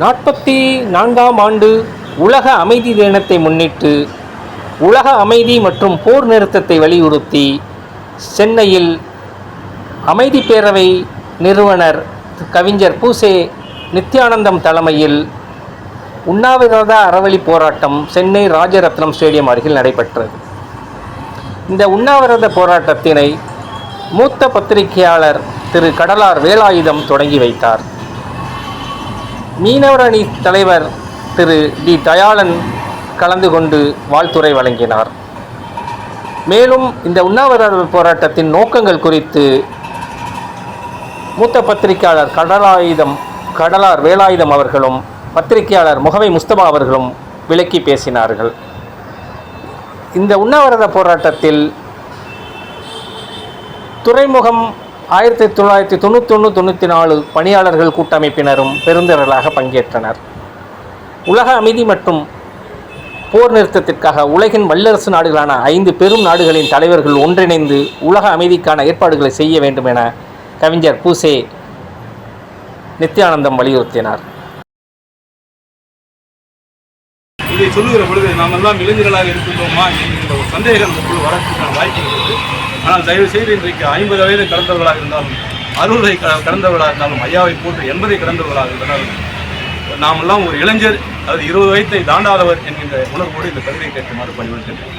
நாற்பத்தி நான்காம் ஆண்டு உலக அமைதி தினத்தை முன்னிட்டு உலக அமைதி மற்றும் போர் நிறுத்தத்தை வலியுறுத்தி சென்னையில் அமைதி பேரவை நிறுவனர் கவிஞர் பூசே நித்யானந்தம் தலைமையில் உண்ணாவிரத அறவழி போராட்டம் சென்னை ராஜரத்னம் ஸ்டேடியம் அருகில் நடைபெற்றது. இந்த உண்ணாவிரத போராட்டத்தினை மூத்த பத்திரிகையாளர் திரு கடலார் வேலாயுதம் தொடங்கி வைத்தார். மீனவர் அணி தலைவர் திரு டி தயாளன் கலந்து கொண்டு வாழ்த்துரை வழங்கினார். மேலும் இந்த உண்ணாவிரத போராட்டத்தின் நோக்கங்கள் குறித்து மூத்த பத்திரிகையாளர் கடலாயுதம் கடலார் வேலாயுதம் அவர்களும் பத்திரிகையாளர் முகவை முஸ்தபா அவர்களும் விளக்கி பேசினார்கள். இந்த உண்ணாவிரத போராட்டத்தில் துறைமுகம் ஆயிரத்தி தொள்ளாயிரத்தி தொண்ணூத்தொன்று தொண்ணூற்றி நாலு பணியாளர்கள் கூட்டமைப்பினரும் பெருந்திரளாக பங்கேற்றனர். உலக அமைதி மற்றும் போர் நிறுத்தத்திற்காக உலகின் வல்லரசு நாடுகளான ஐந்து பெரும் நாடுகளின் தலைவர்கள் ஒன்றிணைந்து உலக அமைதிக்கான ஏற்பாடுகளை செய்ய வேண்டும் என கவிஞர் பூசே நித்யானந்தம் வலியுறுத்தினார். இதை சொல்லுகிற பொழுது நாம் எல்லாம் இளைஞர்களாக இருக்கின்றோமா என்கின்ற ஒரு சந்தேகம் நமக்குள் வரக்கூடிய வாய்ப்பு இருக்கிறது. ஆனால் தயவு செய்து இன்றைக்கு ஐம்பது வயது கடந்தவர்களாக இருந்தாலும் அறுபதை கடந்தவர்களாக இருந்தாலும் ஐயாவை போன்று எண்பதை கடந்தவர்களாக இருந்தாலும் நாம் எல்லாம் ஒரு இளைஞர் அதாவது இருபது வயதை தாண்டாதவர் என்கின்ற உணர்வோடு இந்த கவிதை கேட்குமாறு பணிபுரிகின்றேன்.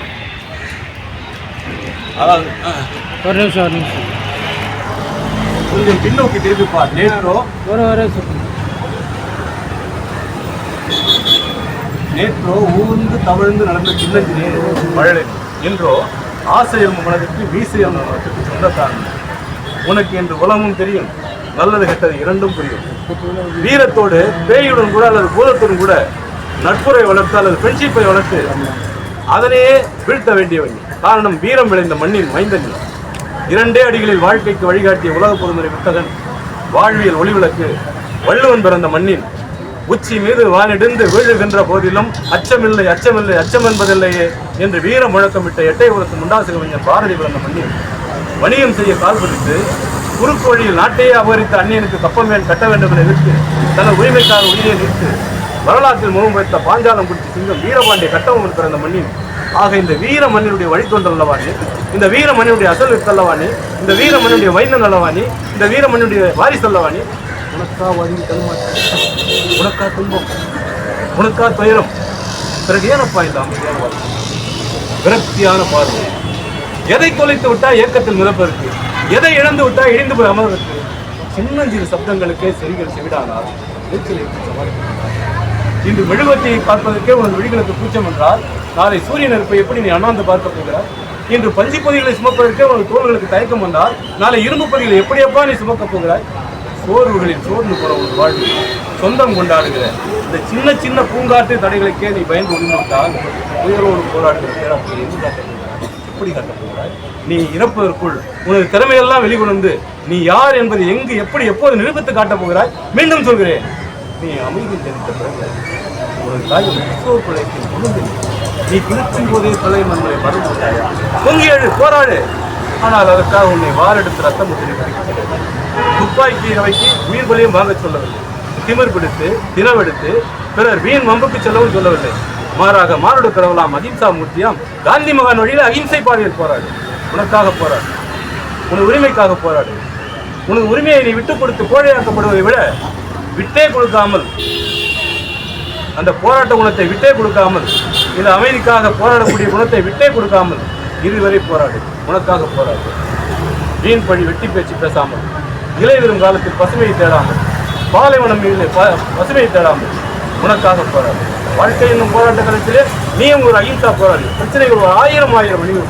அதாவது அஹ், ஒரு நிமிஷம் ஒரு நிமிஷம். கொஞ்சம் பின்னோக்கி திருப்பிப்பார் நேற்றோ ஒரு ஒரு நேற்றோ ஊர்ந்து தவழ்ந்து நடந்த சின்னஞ்சிலே மழலை என்றோ ஆசையம் வீசை வீசையம் மனதுக்கு சொந்தத்தான். உனக்கு என்று உலமும் தெரியும் நல்லது கெட்டது இரண்டும் புரியும். வீரத்தோடு பேயுடன் கூட அல்லது பூதத்துடன் கூட நட்புரை வளர்த்து அல்லது ஃப்ரெண்ட்ஷிப்பை வளர்த்து அதனையே வீழ்த்த வேண்டியவன். காரணம் வீரம் விளைந்த மண்ணின் மைந்தன். இரண்டே அடிகளில் வாழ்க்கைக்கு வழிகாட்டிய உலக பொதுமுறை புத்தகன் வாழ்வியல் ஒளிவிளக்கு வள்ளுவன் பிறந்த மண்ணின் உச்சி மீது வானிடிந்து வீழுகின்ற போதிலும் அச்சமில்லை அச்சமில்லை அச்சம் என்பதில்லையே என்று வீர முழக்கமிட்ட எட்டை முண்டாசு கவிஞர் பாரதி பிறந்த மண்ணில் வணிகம் செய்ய கால் பதித்து குறுக்கு வழியில் நாட்டையே அபகரித்த அந்நியனுக்கு கப்பம் கட்ட வேண்டும் என எதிர்த்து தனது உரிமைக்கார உயிரை நிறுத்து வரலாற்றில் முகம் வைத்த பாஞ்சாலம் குறித்து சிங்கம் வீரபாண்டிய கட்டவன் பிறந்த மண்ணின் ஆக இந்த வீர மண்ணினுடைய வழித்தொண்டல் அல்லவானே இந்த வீர மண்ணினுடைய அசல் வித்தல்லவானே இந்த வீர மண்ணினுடைய மைந்தன் அல்லவாணி இந்த வீர மண்ணினுடைய வாரிசு அல்லவானே உனக்கா வழி தருமாற்றம் உனக்கா துன்பம். உனக்கா துயரம். பிறகு ஏனப்பா இந்த அமைதியான வாழ்க்கை? விரக்தியான பார்வை. எதை தொலைத்து விட்டா ஏக்கத்தில் மிதப்பதற்கு எதை இழந்து விட்டா இடிந்து போய் அமர்வதற்கு சின்னஞ்சிறு சப்தங்களுக்கே செவிகள் செவிடானால் எரிச்சலை இன்று மெழுகுவர்த்தியை பார்ப்பதற்கே உனது விழிகளுக்கு கூச்சம் என்றால் நாளை சூரிய நெருப்பை எப்படி நீ அண்ணாந்து பார்க்க போகிறார் இன்று பஞ்சு பொதிகளை சுமப்பதற்கே உனது தோள்களுக்கு தயக்கம் வந்தால் நாளை இரும்பு பொதிகளை எப்படியப்பா நீ சுமக்கப் போகிறாய் சோர்வுகளில் சோர்ந்து போற ஒரு வாழ்வு சொந்தம் கொண்டாடுகிற இந்த சின்ன சின்ன பூங்காற்று தடைகளுக்கே நீ பயந்து ஒளிந்துவிட்டால் உயிரோடு போராடுகிற பேராசிரியர் எங்கு காட்டப்படுகிறார் போகிறாய்? எப்படி காட்டப்படுகிறார் நீ இறப்பதற்குள் உனது திறமையெல்லாம் வெளிக்கொண்டு நீ யார் என்பது எங்கு எப்படி எப்போது நிரூபித்து காட்டப் போகிறாய்? மீண்டும் சொல்கிறேன். நீ அமைதி தெரிந்த பிறகு ஒரு தாய் கிறிஸ்தவ பிள்ளைக்கு முழுந்து நீ பிடிச்சும் போதே தலை மன்மலை மறந்து விட்டாயா? பொங்கி எழு போராடு. ஆனால் அதற்காக உன்னை வாரெடுத்து ரத்தம் முத்திரை துப்பாக்கி அவைக்கு உயிர் பலியும் வாங்க சொல்லவில்லை. திமிர் பிடித்து தினவெடுத்து பிறர் வீண் வம்புக்கு செல்லவும் சொல்லவில்லை. மாறாக மானுட பிறவலாம் அகிம்சா மூர்த்தியாம் காந்தி மகான் வழியில் அகிம்சை பாதையில் போராடு. உனக்காக போராடு. உனது உரிமைக்காக போராடு. உனது உரிமையை நீ விட்டுக் கொடுத்து கோழையாக்கப்படுவதை விட விட்டே கொடுக்காமல் அந்த போராட்ட குணத்தை விட்டே கொடுக்காமல் இந்த அமைதிக்காக போராடக்கூடிய குணத்தை விட்டே கொடுக்காமல் இதுவரை போராடு. உனக்காக போராடு. வீண் பழி வெட்டி பேச்சு பேசாமல். இலை வரும் காலத்தில் பசுமையை தேடாமல் பாலைவனம் இல்லை பசுமையை தேடாமல் உனக்காக போராடு. வாழ்க்கை என்னும் போராட்ட காலத்திலே நீயும் ஒரு அகிம்சா போராடி பிரச்சனைகள் ஒரு ஆயிரம் ஆயிரம் வழியும்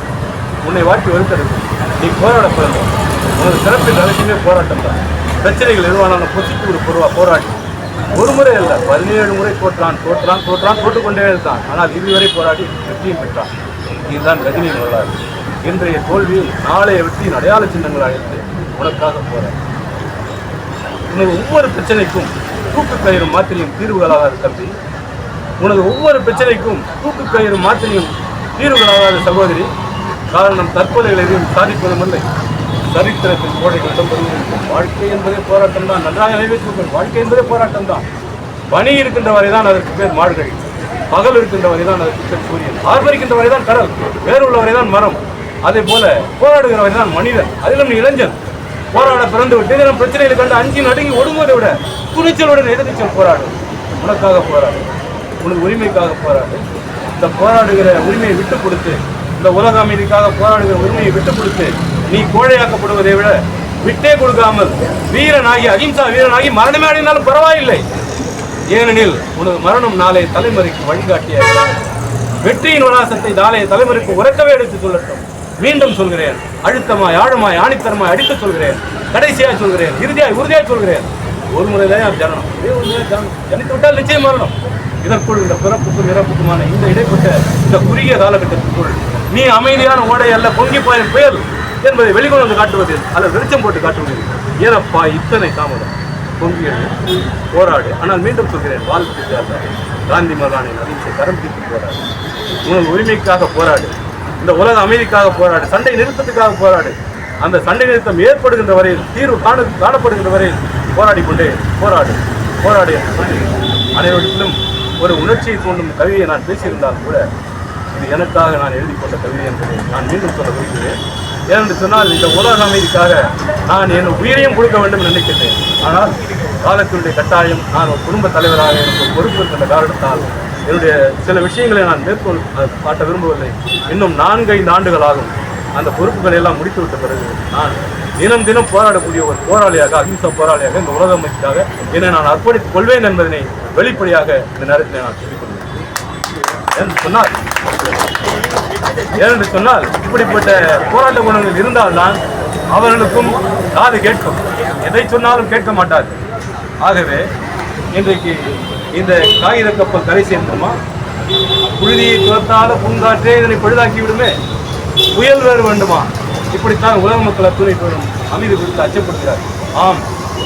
உன்னை வாட்டி வருத்தெடுக்கும் நீ போராட. பிறந்த உனது சிறப்பின் அனைத்துமே போராட்டம் தான். பிரச்சனைகள் எதுவானாலும் பொசிக்கு ஒரு பொருவா போராடி. ஒரு முறை அல்ல பதினேழு முறை தோற்றான் தோற்றான் தோற்றான் தோற்றுக்கொண்டே இருந்தான் ஆனால் இதுவரை போராடி வெற்றியும் பெற்றான். இதுதான் ரஜினியின் வரலாறு. இன்றைய தோல்வியில் நாளைய வெற்றியின் அடையாள சின்னங்களாக இருந்து உனக்காக போராடி. உனது ஒவ்வொரு பிரச்சனைக்கும் தூக்கு கயிறு மாத்திரையும் தீர்வுகளாகாது தம்பி. உனது ஒவ்வொரு பிரச்சனைக்கும் தூக்கு கயிறு மாத்திரையும் தீர்வுகளாகாத சகோதரி காரணம் தற்கொலைகள் எதையும் சாதிப்பதும் இல்லை சரித்திரத்தின் கோடைகள் இடம்பெறுவதற்கும் வாழ்க்கை என்பதே போராட்டம் தான் நன்றாக நிறைவேற்றுங்கள் வாழ்க்கை என்பதே போராட்டம் தான் பணி இருக்கின்ற வரை தான் அதற்கு பேர் மாடுகள் பகல் இருக்கின்ற வரை தான் அதற்கு பேர் சூரியன். ஆர்ப்பரிக்கின்ற வரை தான் கடல். வேறு உள்ள தான் மரம். அதே போல போராடுகிற வரை தான் மனிதன். அதிலும் நீ இளைஞன். போராட பிறந்து விட்டு இதனம் பிரச்சனைகளை கண்டு அஞ்சு நடுங்கி ஒடுங்குவதை விட துணிச்சலுடன் எதிர்நீச்சல் போராடும் உனக்காக போராடு. உனது உரிமைக்காக போராடு. இந்த போராடுகிற உரிமையை விட்டு கொடுத்து இந்த உலக அமைதிக்காக போராடுகிற உரிமையை விட்டு கொடுத்து நீ கோழையாக்கப்படுவதை விட விட்டே கொடுக்காமல் வீரனாகி அகிம்சா வீரனாகி மரணமே அடைந்தாலும் பரவாயில்லை. ஏனெனில் உனது மரணம் நாளை தலைமுறைக்கு வழிகாட்டிய வெற்றியின் வராசத்தை நாளைய தலைமுறைக்கு உறக்கவே எடுத்து சொல்லட்டும். மீண்டும் சொல்கிறேன். அழுத்தமாய் ஆழமாய் ஆணித்தரமாய் அடித்து சொல்கிறேன். கடைசியாய் சொல்கிறேன். இறுதியாய் உறுதியாக சொல்கிறேன். ஒரு முறைதான் ஜனனம். இதே ஒரு முறை ஜனித்து விட்டால் நிச்சயம் மரணம் இதற்குள் இந்த பிறப்புக்கும் இறப்புக்குமான இந்த இடைப்பட்ட இந்த குறுகிய காலகட்டத்திற்குள் நீ அமைதியான ஓடை அல்ல பொங்கி பாயும் புயல் என்பதை வெளிக்கொண்டு வந்து காட்டுவதில் அல்லது வெளிச்சம் போட்டு காட்டுவதில் ஏறப்பா இத்தனை தாமதம். பொங்கி போராடு. ஆனால் மீண்டும் சொல்கிறேன் வாழ்த்து காந்தி மகானின் அதிர்ச்சி கரம் தீர்த்து போராடு. உனது உரிமைக்காக போராடு. இந்த உலக அமைதிக்காக போராடு சண்டை நிறுத்தத்துக்காக போராடு. அந்த சண்டை நிறுத்தம் ஏற்படுகின்ற வரையில் தீர்வு காண காணப்படுகின்ற வரையில் போராடி கொண்டே போராடு போராடு. என்று சொல்லி அனைவரிடத்திலும் ஒரு உணர்ச்சியை தூண்டும் கவியை நான் பேசியிருந்தால் கூட இது எனக்காக நான் எழுதி கொண்ட கவிதை என்பதை நான் மீண்டும் சொல்ல விரும்புகிறேன். ஏனென்று சொன்னால் இந்த உலக அமைதிக்காக நான் என் உயிரையும் கொடுக்க வேண்டும் நினைக்கின்றேன். ஆனால் காலத்தினுடைய கட்டாயம் நான் ஒரு குடும்ப தலைவராக எனக்கு பொறுப்பு இருக்கின்ற காரணத்தால் என்னுடைய சில விஷயங்களை நான் மேற்கொள் காட்ட விரும்பவில்லை. இன்னும் நான்கைந்து ஆண்டுகள் ஆகும். அந்த பொறுப்புகளை எல்லாம் முடித்துவிட்ட பிறகு நான் தினம் தினம் போராடக்கூடிய ஒரு போராளியாக அகிம்சா போராளியாக இந்த உலக அமைதிக்காக என்னை நான் அர்ப்பணித்துக் கொள்வேன் என்பதனை வெளிப்படையாக இந்த நேரத்தில் நான் சொல்லிக்கொள்வேன் சொன்னால் ஏனென்று சொன்னால் இப்படிப்பட்ட போராட்ட குணங்கள் இருந்தால்தான் அவர்களுக்கும் காது கேட்கும். எதை சொன்னாலும் கேட்க மாட்டார்கள். ஆகவே இன்றைக்கு இந்த காகித கப்பல் கரை சேர்ந்துமா புழுதியை துரத்தாத பூங்காற்றே இதனை பழுதாக்கி விடுமே புயல் வேறு வேண்டுமா? இப்படித்தான் உலக மக்கள் அத்துணை பெறும் அமைதி குறித்து அச்சப்படுகிறார். ஆம்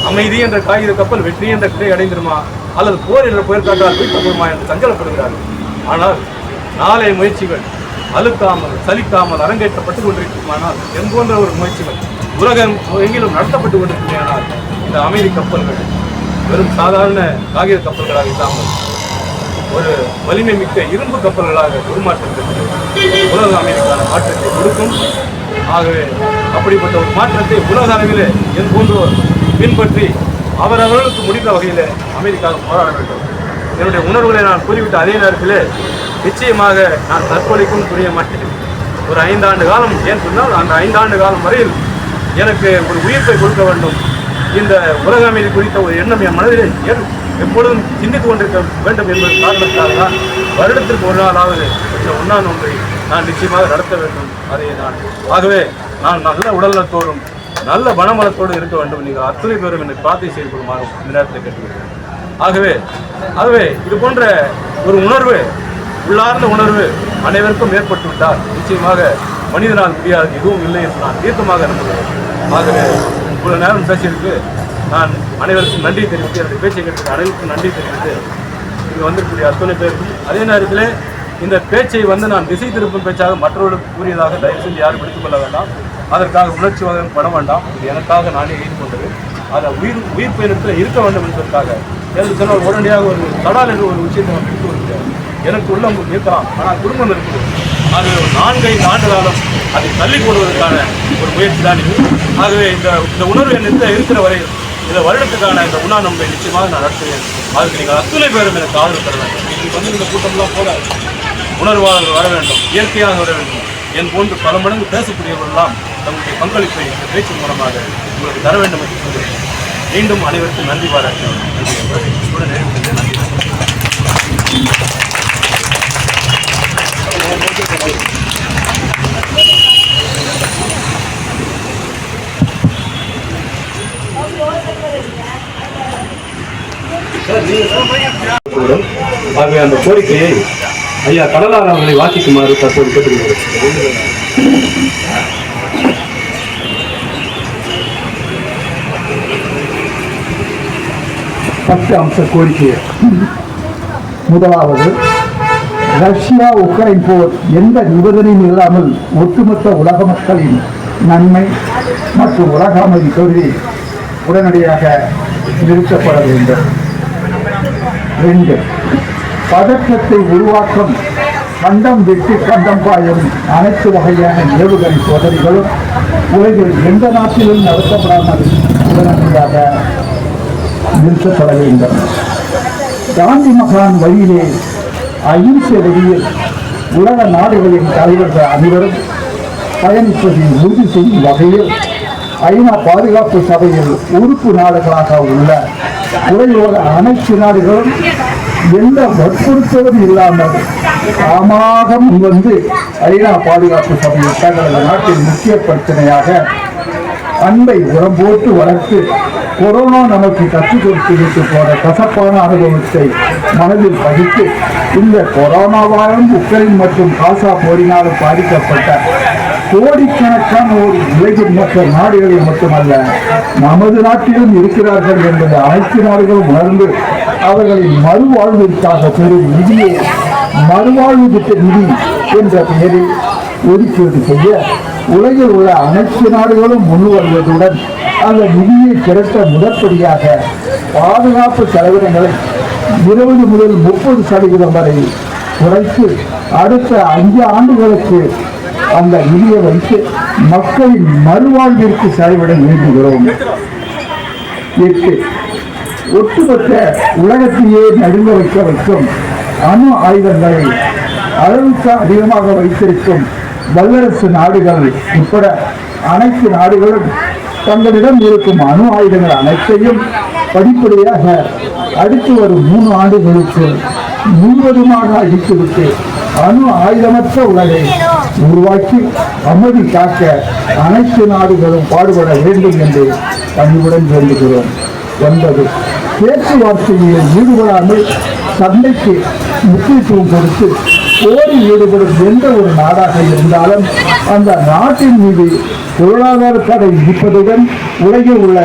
அமைதி என்ற காகித கப்பல் வெற்றி என்ற கிளை அடைந்திருமா? அல்லது போர் என்ற புயல் காற்றால் வீழ்த்தப்படுமா என்று சஞ்சலப்படுகிறார் ஆனால் நாளைய முயற்சிகள் அழுக்காமல் சலிக்காமல் அரங்கேற்றப்பட்டுக் கொண்டிருக்குமானால் என் போன்ற ஒரு முயற்சிகள் உலகம் எங்கிலும் நடத்தப்பட்டு கொண்டிருக்குமானால் இந்த அமைதி கப்பல்கள் வெறும் சாதாரண காகித கப்பல்களாக இல்லாமல் ஒரு வலிமை மிக்க இரும்பு கப்பல்களாக உருமாற்றம் உலக அமைதிக்கான மாற்றத்தை கொடுக்கும். ஆகவே அப்படிப்பட்ட ஒரு மாற்றத்தை உலக அளவில் என் போன்றோர் பின்பற்றி அவரவர்களுக்கு முடிந்த வகையில் அமைதிக்காக போராட வேண்டும். என்னுடைய உணர்வுகளை நான் கூறிவிட்ட அதே நேரத்தில் நிச்சயமாக நான் தற்கொலைக்கும் புரிய மாட்டேன். ஒரு ஐந்தாண்டு காலம் ஏன் சொன்னால் அந்த ஐந்தாண்டு காலம் வரையில் எனக்கு ஒரு உயிர்ப்பை கொடுக்க வேண்டும். இந்த உலக அமைதி குறித்த ஒரு எண்ணம் என் மனதிலே எப்பொழுதும் சிந்தித்துக் கொண்டிருக்க வேண்டும் என்பது காரணத்தால் தான் வருடத்திற்கு ஒரு நாளாவது இந்த உண்ணான் ஒன்றை நான் நிச்சயமாக நடத்த வேண்டும். அதை நான் ஆகவே நான் நல்ல உடல்நலத்தோடும் நல்ல மனமலத்தோடு இருக்க வேண்டும். நீங்கள் அத்தனை பேரும் என்னை பிரார்த்தனை செய்து கொள்ளுமாறு இந்த நேரத்தில் கேட்டுக்கொள்கிறேன். ஆகவே ஆகவே இது போன்ற ஒரு உணர்வு உள்ளார்ந்த உணர்வு அனைவருக்கும் ஏற்பட்டுவிட்டால் நிச்சயமாக மனிதனால் முடியாது எதுவும் இல்லை என்று நான் தீர்க்கமாக நம்புகிறேன். ஆகவே இவ்வளவு நேரம் பேசியிருக்கு. நான் அனைவருக்கும் நன்றி தெரிவித்து என்னுடைய பேச்சை கேட்டு அனைவருக்கும் நன்றி தெரிவித்து இங்கே வந்திருக்கக்கூடிய அத்தனை பேருக்கும் அதே நேரத்தில் இந்த பேச்சை வந்து நான் திசை திருப்பும் பேச்சாக மற்றவர்களுக்கு கூறியதாக தயவு செஞ்சு யாரும் எடுத்துக்கொள்ள வேண்டாம். அதற்காக உணர்ச்சி வகம் பட வேண்டாம். இது எனக்காக நானே எழுதி கொண்டது அதை உயிர் உயிர் பயணத்தில் இருக்க வேண்டும் என்பதற்காக என்று சொன்னால் உடனடியாக ஒரு தடால் என்று ஒரு விஷயத்தை நான் எடுத்து வருகிறேன் எனக்கு உள்ளம் இருக்கலாம் ஆனால் குடும்பம் இருக்கிறது அது ஒரு நான்கைந்து ஆண்டு காலம் அதை தள்ளி கொள்வதற்கான ஒரு முயற்சி தான் இது. ஆகவே இந்த இந்த உணர்வு என்னிடத்தில் இருக்கிற வரையில் இந்த வருடத்துக்கான இந்த உணா நம்பை நிச்சயமாக நான் நடத்துவேன். அதுக்கு நீங்கள் அத்துணை பேரும் எனக்கு ஆதரவு தர வேண்டும். இன்னைக்கு வந்து இந்த கூட்டம்லாம் போல உணர்வாளர்கள் வர வேண்டும் இயற்கையாக வர வேண்டும். என் போன்று பல மடங்கு பேசக்கூடியவர்களெல்லாம் தங்களுடைய பங்களிப்பை இந்த பேச்சு மூலமாக உங்களுக்கு தர வேண்டும் என்று சொல்கிறேன். மீண்டும் அனைவருக்கும் நன்றி பாராட்டி நன்றி. நிறைவு நன்றி. ஆகவே அந்த கோரிக்கையை ஐயா கடலார் அவர்களை வாசிக்குமாறு தற்போது கேட்டுக்கொள்கிறேன் பத்து அம்ச கோரிக்கை முதலாவது ரஷ்யா உக்ரைன் போர் எந்த நிபந்தனையும் இல்லாமல் ஒட்டுமொத்த உலக மக்களின் நன்மை மற்றும் உலக அமைதி கருதி உடனடியாக நிறுத்தப்பட வேண்டும். ரெண்டு பதற்றத்தை உருவாக்கும் கண்டம் விட்டு கண்டம் பாயும் அனைத்து வகையான ஏவுகணை சோதனைகளும் உலகில் எந்த நாட்டிலும் நடத்தப்படாமல் உடனடியாக நிறுத்தப்பட வேண்டும். காந்தி மகான் வழியிலே அகிம்சை வழியில் உலக நாடுகளின் தலைவர்கள் அனைவரும் பயணிப்பதை உறுதி செய்யும் வகையில் ஐநா பாதுகாப்பு சபையில் உறுப்பு நாடுகளாக உள்ள உலக அனைத்து நாடுகளும் எந்த வற்புறுத்தலும் இல்லாமல் தாமாக வந்து ஐநா பாதுகாப்பு சபையில் தங்களது நாட்டின் முக்கிய பிரச்சனையாக அன்பை உரம் போட்டு வளர்த்து கொரோனா நமக்கு கற்றுக் கொடுத்து விட்டு போன கசப்பான அனுபவத்தை மனதில் பதித்து இந்த கொரோனாவாலும் உக்ரைன் மற்றும் காசா போரினாலும் பாதிக்கப்பட்ட கோடிக்கணக்கான ஒரு உலகின் மற்ற நாடுகளில் மட்டுமல்ல நமது நாட்டிலும் இருக்கிறார்கள் என்பதை அனைத்து நாடுகளும் உணர்ந்து அவர்களின் மறுவாழ்விற்காக பெரும் நிதியை மறுவாழ்வு திட்ட நிதி என்ற பெயரில் ஒதுக்கீடு செய்ய உலகில் உள்ள அனைத்து நாடுகளும் முன்வருவதுடன் அந்த நிதியை திரட்ட முதற்படியாக பாதுகாப்பு செலவினங்களை இருபது முதல் முப்பது சதவீதம் வரை குறைத்து அடுத்த அஞ்சு ஆண்டுகளுக்கு அந்த நிதியை வைத்து மக்களின் மறுவாழ்விற்கு செலவிட விரும்புகிறோம் எட்டு. ஒட்டுமொத்த உலகத்தையே நடுங்க வைக்க வைக்கும் அணு ஆயுதங்களை அளவுக்கு அதிகமாக வைத்திருக்கும் வல்லரசு நாடுகள் உட்பட அனைத்து நாடுகளும் தங்களிடம் இருக்கும் அணு ஆயுதங்கள் அனைத்தையும் படிப்படியாக அடுத்து வரும் மூணு ஆண்டுகளுக்கு முழுவதுமாக அடித்துவிட்டு அணு ஆயுதமற்ற உலகை உருவாக்கி அமைதி காக்க அனைத்து நாடுகளும் பாடுபட வேண்டும் என்று பணிவுடன் வேண்டுகிறோம். ஒன்பது பேச்சுவார்த்தையில் ஈடுபடாமல் சண்டைக்கு முக்கியத்துவம் கொடுத்து போரில் ஈடுபடும் எந்த ஒரு நாடாக இருந்தாலும் அந்த நாட்டின் மீது பொருளாதார தடை விதிப்பதுடன் உலகில் உள்ள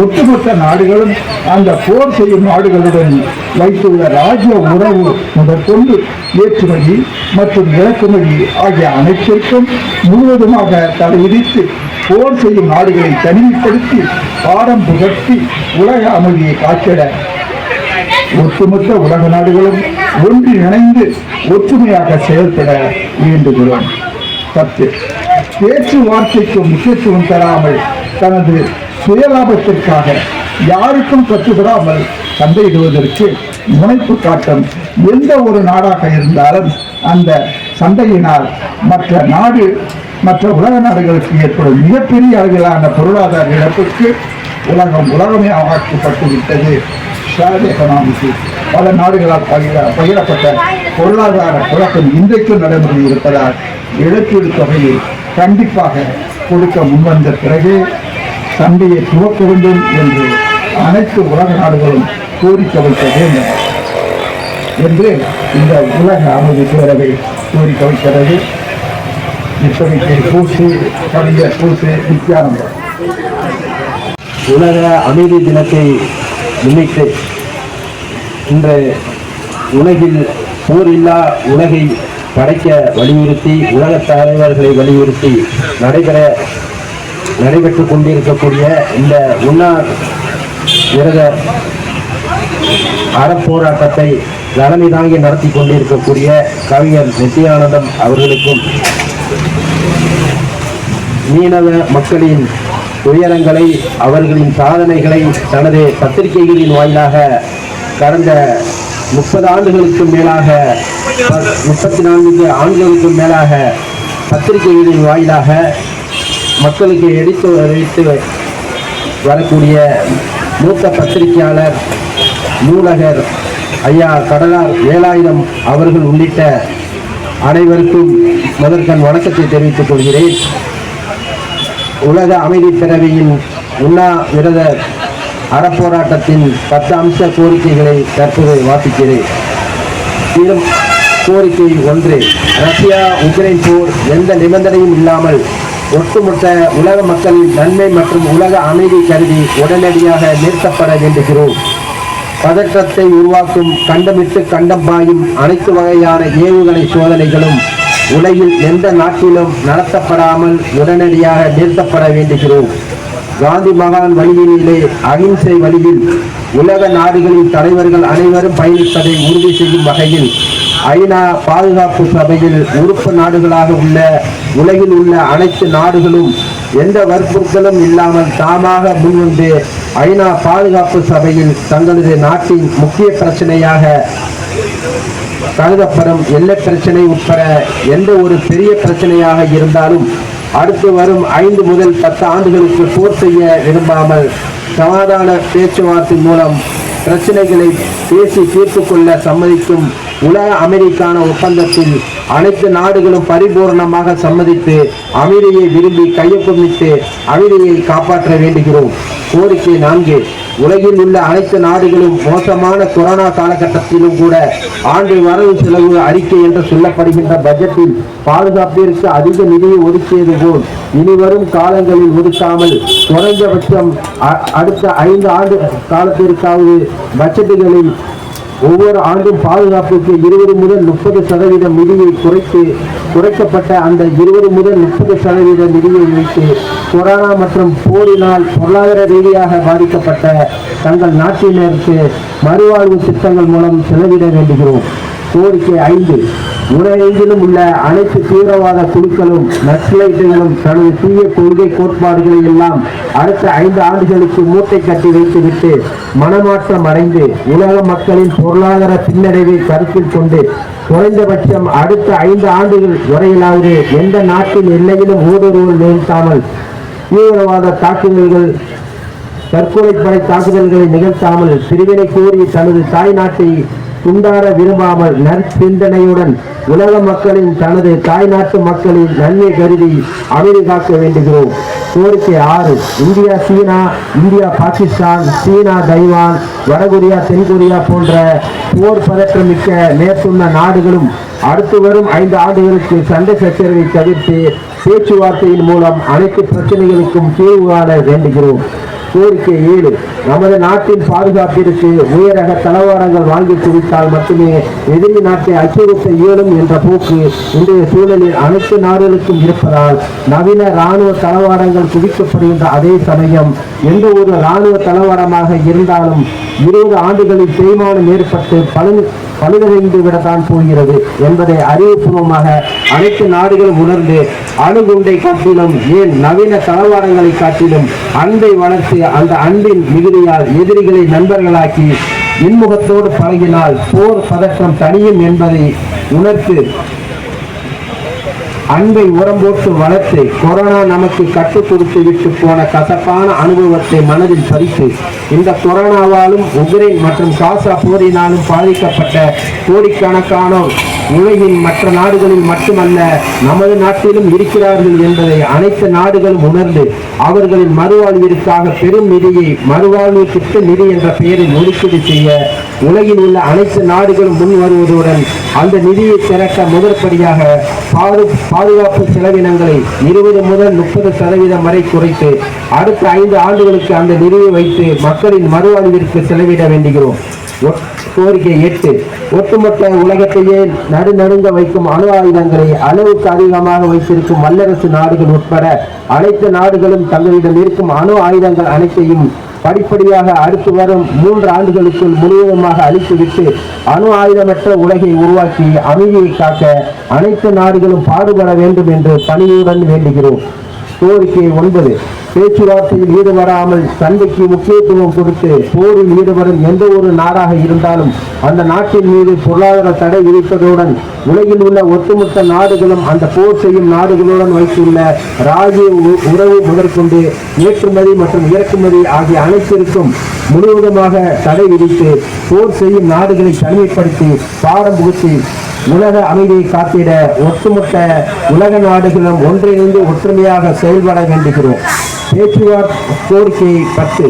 ஒட்டுமொத்த நாடுகளும் அந்த போர் செய்யும் நாடுகளுடன் வைத்துள்ள ராஜ்ய உறவு முதற்கொண்டு ஏற்றுமதி மற்றும் இறக்குமதி ஆகிய அனைத்திற்கும் முழுவதுமாக தடை விதித்து போர் செய்யும் நாடுகளை தனிமைப்படுத்தி பாடம் புகட்டி உலக அமைதியை காத்திட ஒட்டுமொத்த உலக நாடுகளும் ஒன்றிணைந்து ஒற்றுமையாக செயல்பட வேண்டுகிறோம். தத்து பேச்சுவார்த்தைக்கு முக்கியத்துவம் தராமல் தனது சுயலாபத்திற்காக யாருக்கும் கட்டுப்படாமல் சண்டையிடுவதற்கு முனைப்பு காட்டும் எந்த ஒரு நாடாக இருந்தாலும் அந்த சண்டையினால் மற்ற நாடு மற்ற உலக நாடுகளுக்கு ஏற்படும் மிகப்பெரிய அளவிலான பொருளாதார இழப்புக்கு உலகம் உலகமே ஆக்கப்பட்டு விட்டது. ஷேர் எக்கனாமிக்கு பல நாடுகளால் பகிர பகிரப்பட்ட பொருளாதார குழப்பம் இன்றைக்கும் நடைமுறையில் இருப்பதால் இழப்பீடு தொகையை கண்டிப்பாக கொடுக்க முன்வந்த பிறகு சண்டையை துவக்க வேண்டும் என்று அனைத்து உலக நாடுகளும் கோரிக்கை வைக்க வேண்டும் என்று இந்த உலக அமைதி பேரவை கோரிக்கை வைக்கிறது. இப்படிக்கு பூசு கவிஞர் பூசு நித்யானந்தம் உலக அமைதி தினத்தை முன்னிட்டு இன்று உலகில் போரில்லா உலகை படைக்க வலியுறுத்தி உலக தலைவர்களை வலியுறுத்தி நடைபெற நடைபெற்று கொண்டிருக்கக்கூடிய இந்த உண்ணா விரத அறப்போராட்டத்தை தலைமை தாங்கி நடத்தி கொண்டிருக்கக்கூடிய கவிஞர் நித்யானந்தம் அவர்களுக்கும் மீனவ மக்களின் துயரங்களை அவர்களின் சாதனைகளை தனது பத்திரிகைகளின் வாயிலாக கடந்த முப்பது ஆண்டுகளுக்கு மேலாக முப்பத்தி நான்கு ஆண்டுகளுக்கும் மேலாக பத்திரிகைகளின் வாயிலாக மக்களுக்கு எடுத்து வைத்து வரக்கூடிய மூத்த பத்திரிகையாளர் நூலகர் ஐயா கடலார் வேலாயுதம் அவர்கள் உள்ளிட்ட அனைவருக்கும் முதற்கண் வணக்கத்தை தெரிவித்துக் கொள்கிறேன். உலக அமைதி பேரவையின் உண்ணா விரத அறப்போராட்டத்தின் பத்து அம்ச கோரிக்கைகளை தற்போது வாசிக்கிறேன். கோரிக்கை ஒன்று ரஷ்யா உக்ரைன் போர் எந்த நிபந்தனையும் இல்லாமல் ஒட்டுமொத்த உலக மக்களின் நன்மை மற்றும் உலக அமைதி கருதி உடனடியாக நிறுத்தப்பட வேண்டுகிறோம். பதற்றத்தை உருவாக்கும் கண்டமிட்டு கண்டம் பாயும் அனைத்து வகையான ஏவுகணை சோதனைகளும் உலகில் எந்த நாட்டிலும் நடத்தப்படாமல் உடனடியாக நிறுத்தப்பட வேண்டுகிறோம். காந்தி மகான் வழியினிலே அகிம்சை வழியில் உலக நாடுகளின் தலைவர்கள் அனைவரும் பயணிப்பதை உறுதி செய்யும் வகையில் ஐநா பாதுகாப்பு சபையில் உறுப்பு நாடுகளாக உள்ள உலகில் உள்ள அனைத்து நாடுகளும் எந்த வற்புறுத்தலும் இல்லாமல் தாமாக முன்வந்து ஐநா பாதுகாப்பு சபையில் தங்களது நாட்டின் முக்கிய பிரச்சனையாக கருதப்படும் எல்லை பிரச்சனை உட்பட எந்த ஒரு பெரிய பிரச்சனையாக இருந்தாலும் அடுத்து வரும் ஐந்து முதல் பத்து ஆண்டுகளுக்கு போர் செய்ய விரும்பாமல் சமாதான பேச்சுவார்த்தை மூலம் பிரச்சனைகளை பேசி தீர்த்து கொள்ள சம்மதிக்கும் உலக அமைதிக்கான ஒப்பந்தத்தில் அனைத்து நாடுகளும் பரிபூர்ணமாக சம்மதித்து அமைதியை விரும்பி கையொப்பமிட்டு அமைதியை காப்பாற்ற வேண்டுகிறோம். கோரிக்கை நான்கு. உலகில் உள்ள அனைத்து நாடுகளும் மோசமான கொரோனா காலகட்டத்திலும் கூட ஆண்டு வரவு செலவு அறிக்கை என்று சொல்லப்படுகின்ற பட்ஜெட்டில் பாதுகாப்பிற்கு அதிக நிதியை ஒதுக்கியது போல் இனி வரும் காலங்களில் ஒதுக்காமல் குறைந்தபட்சம் அடுத்த ஐந்து ஆண்டு காலத்திற்காவது பட்ஜெட்டுகளில் ஒவ்வொரு ஆண்டும் பாதுகாப்புக்கு இருபது முதல் முப்பது சதவீதம் நிதியை குறைத்து குறைக்கப்பட்ட அந்த இருபது முதல் முப்பது சதவீத நிதியை வைத்து கொரோனா மற்றும் போரினால் பொருளாதார ரீதியாக பாதிக்கப்பட்ட தங்கள் நாட்டினருக்கு மறுவாழ்வு திட்டங்கள் மூலம் செலவிட வேண்டுகிறோம். கோரிக்கை ஐந்து. உலகெங்கிலும் உள்ள அனைத்து தீவிரவாத குழுக்களும் நக்சலைட்டுகளும் தனது தீய கொள்கை கோட்பாடுகளை எல்லாம் அடுத்த ஐந்து ஆண்டுகளுக்கு மூட்டை கட்டி வைத்துவிட்டு மனமாற்றம் அடைந்து உலக மக்களின் பொருளாதார பின்னடைவை கருத்தில் கொண்டு குறைந்தபட்சம் அடுத்த ஐந்து ஆண்டுகள் வரையிலாவது எந்த நாட்டின் எல்லையிலும் ஊடுருவல் நிறுத்தாமல் தீவிரவாத தாக்குதல்கள் தற்கொலைப்படை தாக்குதல்களை நிகழ்த்தாமல் பிரிவினை கோரி தனது தாய் நாட்டை துண்டாட விரும்பாமல் நற்சிந்தனையுடன் உலக மக்களின் தனது தாய் நாட்டு மக்களின் நன்மை கருதி அமைதி காக்க வேண்டுகிறோம். கோரிக்கை ஆறு இந்தியா சீனா இந்தியா பாகிஸ்தான் சீனா தைவான் வடகொரியா தென்கொரியா போன்ற போர் பதற்றமிக்க மேற்கொண்ட நாடுகளும் அடுத்து வரும் ஐந்து ஆண்டுகளுக்கு சண்டை சச்சரவை தவிர்த்து பேச்சுவார்த்தையின் மூலம் அனைத்து பிரச்சனைகளுக்கும் தீர்வு காண வேண்டுகிறோம். கோரிக்கை ஏழு. நமது நாட்டின் பாதுகாப்பிற்கு உயரக தளவாடங்கள் வாங்கி குவித்தால் மட்டுமே எதிரி நாட்டை அச்சுறுத்த இயலும் என்ற போக்கு இன்றைய சூழலில் அனைத்து நாடுகளுக்கும் இருப்பதால் நவீன இராணுவ தளவாடங்கள் குவிக்கப்படுகின்ற அதே சமயம் எந்த ஒரு இராணுவ தளவாடமாக இருந்தாலும் இருபது ஆண்டுகளில் தேய்மானம் ஏற்பட்டு பழுது பழுதடைந்து விடத்தான் போகிறது என்பதை அறிவுபூர்வமாக அனைத்து நாடுகளும் உணர்ந்து அணுகுண்டை காட்டிலும் ஏன் நவீன தளவாடங்களை காட்டிலும் அன்பை வளர்த்து அந்த அன்பின் மிகுதியால் எதிரிகளை நண்பர்களாக்கி இன்முகத்தோடு பழகினால் போர் பதற்றம் தனியும் என்பதை உணர்த்து அன்பை உரம் போட்டு வளர்த்து கொரோனா நமக்கு கற்றுக் கொடுத்து விட்டு போன கசப்பான அனுபவத்தை மனதில் பதித்து இந்த கொரோனாவாலும் உக்ரைன் மற்றும் காசா போரினாலும் பாதிக்கப்பட்ட கோடிக்கணக்கானோர் உலகின் மற்ற நாடுகளில் மட்டுமல்ல நமது நாட்டிலும் இருக்கிறார்கள் என்பதை அனைத்து நாடுகளும் உணர்ந்து அவர்களின் மறுவாழ்விற்காக பெரும் நிதியை மறுவாழ்வு திட்ட நிதி என்ற பெயரில் ஒதுக்கீடு செய்ய உலகில் உள்ள அனைத்து நாடுகளும் முன் வருவதுடன் அந்த நிதியை திரட்ட முதற்படியாக பாது பாதுகாப்பு செலவினங்களை இருபது முதல் முப்பது சதவீதம் வரை குறைத்து அடுத்த ஐந்து ஆண்டுகளுக்கு அந்த நிதியை வைத்து மக்களின் மறுவாழ்விற்கு செலவிட வேண்டுகிறோம். கோரிக்கை எட்டு ஒட்டுமொத்த உலகத்தையே நடுநடுங்க வைக்கும் அணு ஆயுதங்களை அளவுக்கு அதிகமாக வைத்திருக்கும் வல்லரசு நாடுகள் உட்பட அனைத்து நாடுகளும் தங்களிடம் இருக்கும் அணு ஆயுதங்கள் அனைத்தையும் படிப்படியாக அடுத்து வரும் மூன்று ஆண்டுகளுக்குள் முழுவதுமாக அழித்துவிட்டு அணு ஆயுதமற்ற உலகை உருவாக்கி அமைதியை காக்க அனைத்து நாடுகளும் பாடுபட வேண்டும் என்று பணியுடன் வேண்டுகிறோம். கோரிக்கை ஒன்பது. பேச்சுவார்த்தையில் ஈடுபடாமல் சண்டைக்கு முக்கியத்துவம் கொடுத்து போரில் ஈடுபடும் எந்த ஒரு நாடாக இருந்தாலும் அந்த நாட்டின் மீது பொருளாதார தடை விதிப்பதுடன் உலகில் உள்ள ஒட்டுமொத்த நாடுகளும் அந்த போர் செய்யும் நாடுகளுடன் வைத்துள்ள ராஜ்ய உ- உறவு முதற்கொண்டு ஏற்றுமதி மற்றும் இறக்குமதி ஆகிய அனைத்திற்கும் முழுவதுமாக தடை விதித்து போர் செய்யும் நாடுகளை தனிமைப்படுத்தி பாடம் புகுத்தி உலக அமைதியை காத்திட ஒட்டுமொத்த உலக நாடுகளும் ஒன்றிணைந்து ஒற்றுமையாக செயல்பட வேண்டுகிறோம். பேச்சுவார்த்தை கோரிக்கை பத்து.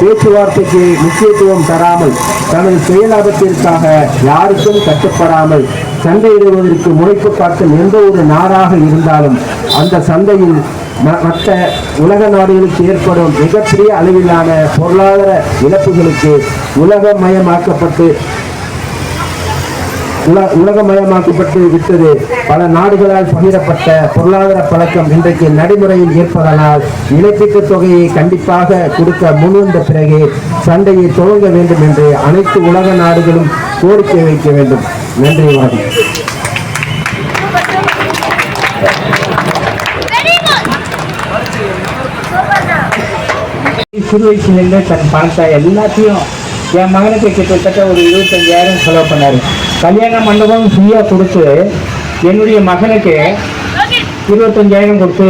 பேச்சுவார்த்தைக்கு முக்கியத்துவம் தராமல் தனது சுயலாபத்திற்காக யாருக்கும் கட்டுப்படாமல் சண்டையிடுவதற்கு முனைப்பு பார்க்கும் எந்த ஒரு நாடாக இருந்தாலும் அந்த சந்தையில் ம- மற்ற உலக நாடுகளுக்கு ஏற்படும் மிகப்பெரிய அளவிலான பொருளாதார இழப்புகளுக்கு உலகமயமாக்கப்பட்டு உலகமயமாக்கப்பட்டு விட்டது. பல நாடுகளால் பகிரப்பட்ட பொருளாதார பழக்கம் இன்றைக்கு நடைமுறையில் இருப்பதனால் இழப்பீட்டுத் தொகையை கண்டிப்பாக கொடுக்க முன்வந்த பிறகு சண்டையை துவங்க வேண்டும் என்று அனைத்து உலக நாடுகளும் கோரிக்கை வைக்க வேண்டும். நன்றி வணக்கம். சிறு வயசுலேருந்தே தன் பணத்தை எல்லாத்தையும் என் மகனுக்கு கிட்டத்தட்ட ஒரு இருபத்தஞ்சாயிரம் செலவு பண்ணார். கல்யாண மண்டபம் ஃப்ரீயாக கொடுத்து என்னுடைய மகனுக்கு இருபத்தஞ்சாயிரம் கொடுத்து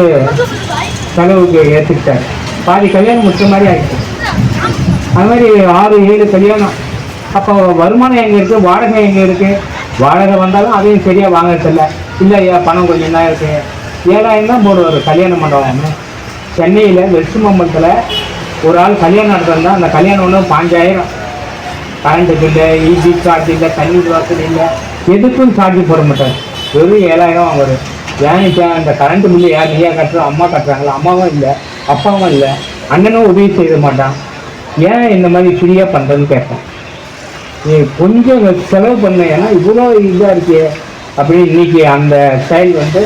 செலவுக்கு ஏற்றுக்கிட்டார் பாதி கல்யாணம் முடிச்ச மாதிரி ஆகிடுச்சு அது மாதிரி ஆறு ஏழு கல்யாணம். அப்போ வருமானம் எங்கே இருக்குது வாடகை எங்கே இருக்குது வாடகை வந்தாலும் அதையும் சரியாக வாங்கறதில்ல இல்லை. ஐயா பணம் கொஞ்சம் தான் இருக்குது ஏழாயிரம் தான் போடுவார் கல்யாண மண்டபம் சென்னையில் வெஸ்ட் மம்பலத்தில் ஒரு ஆள் கல்யாணம் நடத்திருந்தா அந்த கல்யாணம் ஒன்று பாஞ்சாயிரம். கரண்ட்டுக்கு பில்லு ஈஸி சார்ஜ் இல்லை தண்ணி வசதி இல்லை. எதுக்கும் சார்ஜ் போட மாட்டார். வெறும் ஏழாயிரம் வாங்குவார். ஏன் இப்போ அந்த கரண்ட் பில்லு யார் நீயா கட்டுறோம் அம்மா கட்டுறாங்களா? அம்மாவும் இல்லை அப்பாவும் இல்லை. அண்ணனும் உதவி செய்ய மாட்டான். ஏன் இந்த மாதிரி ஃப்ரீயாக பண்ணுறதுன்னு கேட்பேன் நீ கொஞ்சம் செலவு பண்ண. ஏன்னா இவ்வளோ இதாக இருக்கே. அப்படின்னு இன்னைக்கு அந்த ஸ்டைல் வந்து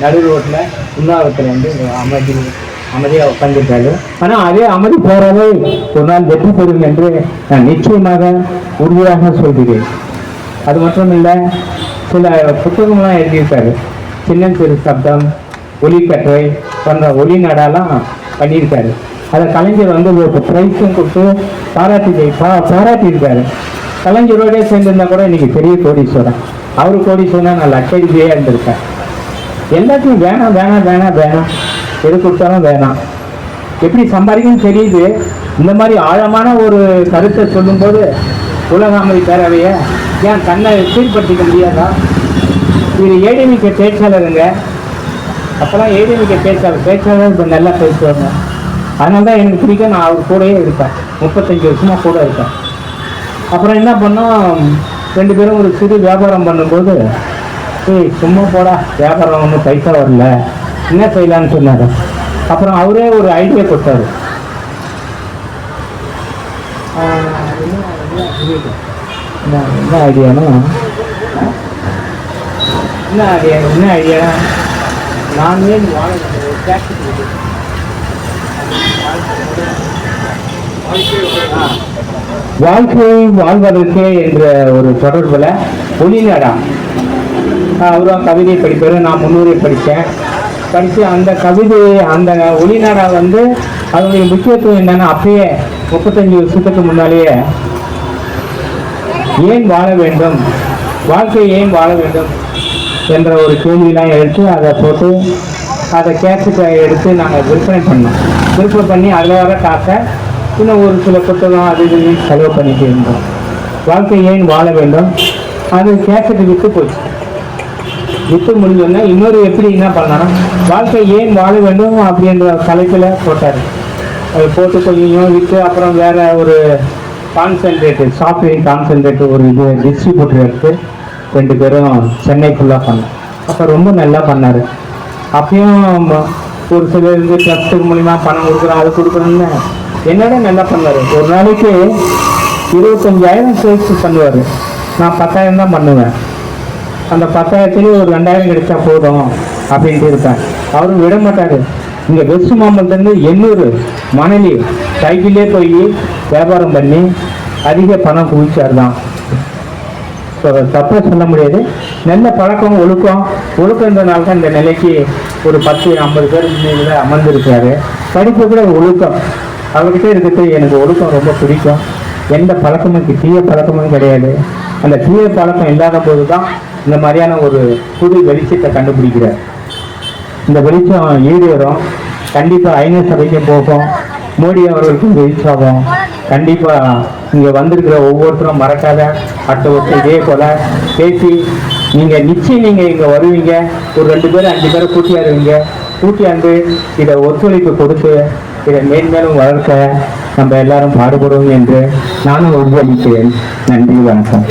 நடு ரோட்டில் உண்ணாவிரத்தில் வந்து அமைஞ்சிருக்கு அமைதியாக உட்காந்துருக்காரு ஆனால் அதே அமைதி போராலே ஒரு நாள் வெற்றி பெறும் என்று நான் நிச்சயமாக உறுதியாக சொல்கிறேன். அது மட்டும் இல்லை சில புத்தகம்லாம் எழுதியிருக்காரு. சின்ன சிறு சப்தம் ஒலிக்கற்றை போன்ற ஒலி நாடாலாம் பண்ணியிருக்காரு. அதை கலைஞர் வந்து ஒரு ப்ரைஸும் கொடுத்து பாராட்டி பா பாராட்டியிருக்காரு. கலைஞரோடய சேர்ந்திருந்தா கூட இன்னைக்கு பெரிய கோடீஸ்வரன். அவரு கோடீஸ்வரன் நான் லட்சடிப்பே இருந்திருக்கேன். எல்லாத்தையும் வேணாம் வேணாம் வேணாம் வேணாம். எது கொடுத்தாலும் வேணாம். எப்படி சம்பாதிக்கணும்னு தெரியுது. இந்த மாதிரி ஆழமான ஒரு கருத்தை சொல்லும்போது உலக அமைதி பேரவையை ஏன் கண்ணை சீர்படுத்திக்க முடியாதா? இது ஏடிமிக்க பேச்சாளருங்க. அப்போல்லாம் ஏடிமிக்க பேச்சாளர் பேச்சாளர் இப்போ நல்லா பேசுவாங்க. அதனால தான் எனக்கு பிடிக்கும். நான் அவர் கூடயே இருப்பேன். முப்பத்தஞ்சு வருஷமாக கூட இருப்பேன். அப்புறம் என்ன பண்ணோம்? ரெண்டு பேரும் ஒரு சிறு வியாபாரம் பண்ணும்போது ஏய் சும்மா போடா. வியாபாரம் ஒன்றும் பைசா வரல. என்ன செய்யலான்னு சொன்னார் அப்புறம் அவரே ஒரு ஐடியா கொடுத்தாரு. என்ன- என்ன ஐடியானா என்ன ஐடியா என்ன ஐடியானா நான் வாழ்க்கையை வாழ்வதற்கே என்ற ஒரு தொடர்பில் ஒளிநடா. அவரும் கவிதை படிப்பார் நான் முன்னுரை படித்தேன். படித்து அந்த கவிதை அந்த ஒளிநாடா வந்து அதனுடைய முக்கியத்துவம் என்னன்னா அப்பயே முப்பத்தஞ்சு வருஷத்துக்கு முன்னாலேயே ஏன் வாழ வேண்டும்? வாழ்க்கை ஏன் வாழ வேண்டும்? என்ற ஒரு கேள்வியெல்லாம் எடுத்து அதை போட்டு அதை கேட்சுக்கு எடுத்து நாங்கள் விற்பனை பண்ணோம். விற்பனை பண்ணி அதில் வர காசை இன்னும் ஒரு சில புத்தகம் அது இது செலவு பண்ணிட்டு இருந்தோம். வாழ்க்கை ஏன் வாழ வேண்டும்? அது கேசட்டு விற்று போச்சு. விட்டு முடிஞ்சோடனே இன்னொரு எப்படி என்ன பண்ணான்னா வாழ்க்கை ஏன் வாழ வேண்டும் அப்படின்ற தலைப்பில் போட்டார். அது போட்டு கொஞ்சம் விற்று அப்புறம் வேறு ஒரு கான்சென்ட்ரேட்டு சாஃப்ட்வேர் கான்சென்ட்ரேட் ஒரு இது டிஸ்ட்ரிபியூட்டர் எடுத்து ரெண்டு பேரும் சென்னை ஃபுல்லாக பண்ணோம். அப்போ ரொம்ப நல்லா பண்ணார். அப்பயும் ஒரு சிலர் இருந்து ட்ரஸ்ட்டு மூலிமா பணம் கொடுக்குறோம் அது கொடுக்குறோம்னு என்னோட நல்லா பண்ணார். ஒரு நாளைக்கு இருபத்தஞ்சாயிரம் சேல்ஸ் பண்ணுவார். நான் பத்தாயிரம் தான் பண்ணுவேன். அந்த பத்தாயிரத்துலேயும் ஒரு ரெண்டாயிரம் கிடைச்சா போதும் அப்படின்ட்டு இருப்பேன் அவரும் விட மாட்டார். இங்கே வெஸ்ட் மாம்பலத்துலேருந்து எண்ணூறு மணலி சைக்கிளே போய் வியாபாரம் பண்ணி அதிக பணம் குவிச்சார் தான் ஸோ தப்பாக சொல்ல முடியாது. நல்ல பழக்கம் ஒழுக்கம். ஒழுக்கன்றனால தான் இந்த நிலைக்கு ஒரு பத்து ஐம்பது பேர் முன்னிலையில் அமர்ந்திருக்காரு படிப்பு கூட ஒழுக்கம். அவர்கிட்ட இருக்கிறது எனக்கு ஒழுக்கம் ரொம்ப பிடிக்கும். எந்த பழக்கமும் தீய பழக்கமும் கிடையாது. அந்த தீய பழக்கம் இல்லாத போது தான் இந்த மாதிரியான ஒரு புது வெளிச்சத்தை கண்டுபிடிக்கிறார். இந்த வெளிச்சம் ஈடேறும் கண்டிப்பாக ஐநா சபைக்கு போகும். மோடி அவர்களுக்கும் வெளிச்சாகும் ஆகும் கண்டிப்பாக இங்கே வந்திருக்கிற ஒவ்வொருத்தரும் மறக்காத அடுத்த ஒருத்தர் இதே போல் பேசி நீங்கள் நிச்சயம் நீங்கள் இங்கே வருவீங்க. ஒரு ரெண்டு பேரும் அஞ்சு பேரை கூட்டியாருவீங்க கூட்டியாந்து இதை ஒத்துழைப்பு கொடுத்து இதை மேன்மேலும் வளர்க்க நம்ம எல்லாரும் பாடுபடுவோம் என்று நானும் உறுதியளிக்கிறேன். நன்றி வணக்கம்.